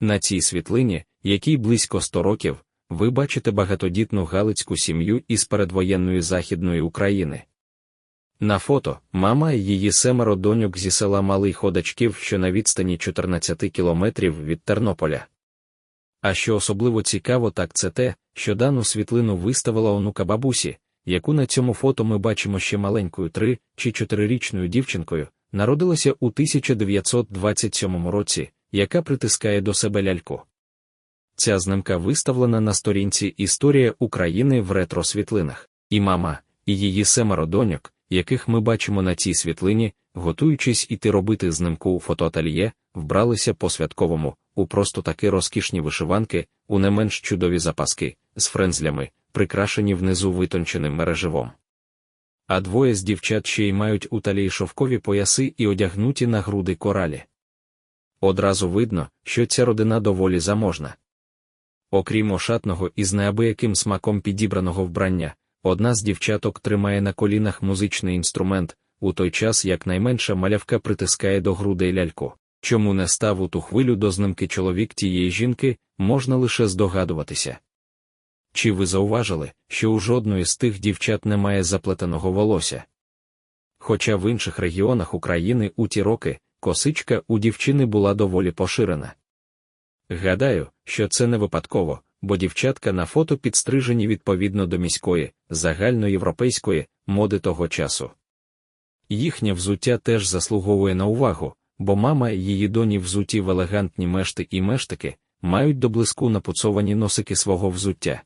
На цій світлині, якій близько 100 років, ви бачите багатодітну галицьку сім'ю із передвоєнної Західної України. На фото мама і її семеро доньок зі села Малий Ходачків, що на відстані 14 кілометрів від Тернополя. А що особливо цікаво, так це те, що дану світлину виставила онука бабусі, яку на цьому фото ми бачимо ще маленькою три чи чотирирічною дівчинкою, народилася у 1927 році, яка притискає до себе ляльку. Ця знимка виставлена на сторінці Історія України в ретро-світлинах, і мама, і її семеро доньок, яких ми бачимо на цій світлині, готуючись іти робити знимку у фотоательє, вбралися по святковому, у просто таки розкішні вишиванки, у не менш чудові запаски, з френзлями, прикрашені внизу витонченим мереживом. А двоє з дівчат ще й мають у талії шовкові пояси і одягнуті на груди коралі. Одразу видно, що ця родина доволі заможна. Окрім ошатного і з неабияким смаком підібраного вбрання, одна з дівчаток тримає на колінах музичний інструмент, у той час як найменша малявка притискає до грудей ляльку. Чому не став у ту хвилю до знимки чоловік тієї жінки, можна лише здогадуватися. Чи ви зауважили, що у жодної з тих дівчат немає заплетеного волосся? Хоча в інших регіонах України у ті роки косичка у дівчини була доволі поширена. Гадаю, що це не випадково, бо дівчатка на фото підстрижені відповідно до міської, загальноєвропейської моди того часу. Їхнє взуття теж заслуговує на увагу, бо мама і її доні взуті в елегантні мешти і мештики, мають до блиску напуцовані носики свого взуття.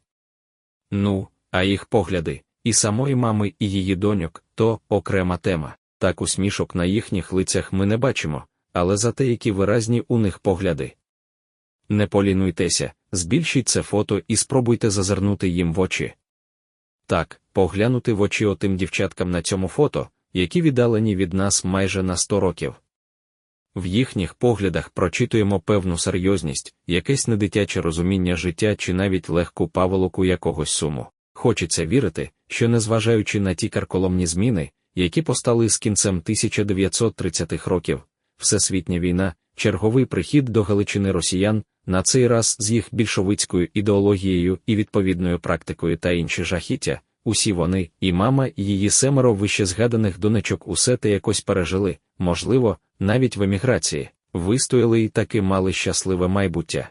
Ну, а їх погляди, і самої мами, і її доньок, то окрема тема. Так усмішок на їхніх лицях ми не бачимо, але зате які виразні у них погляди. Не полінуйтеся, збільшіть це фото і спробуйте зазирнути їм в очі. Так, поглянути в очі отим дівчаткам на цьому фото, які віддалені від нас майже на 100 років. В їхніх поглядах прочитуємо певну серйозність, якесь недитяче розуміння життя чи навіть легку паволоку якогось суму. Хочеться вірити, що незважаючи на ті карколомні зміни, які постали з кінцем 1930-х років, всесвітня війна, черговий прихід до Галичини росіян, на цей раз з їх більшовицькою ідеологією і відповідною практикою та інші жахіття, усі вони, і мама, і її семеро вище згаданих донечок усе те якось пережили, можливо, навіть в еміграції, вистояли і таки мали щасливе майбуття.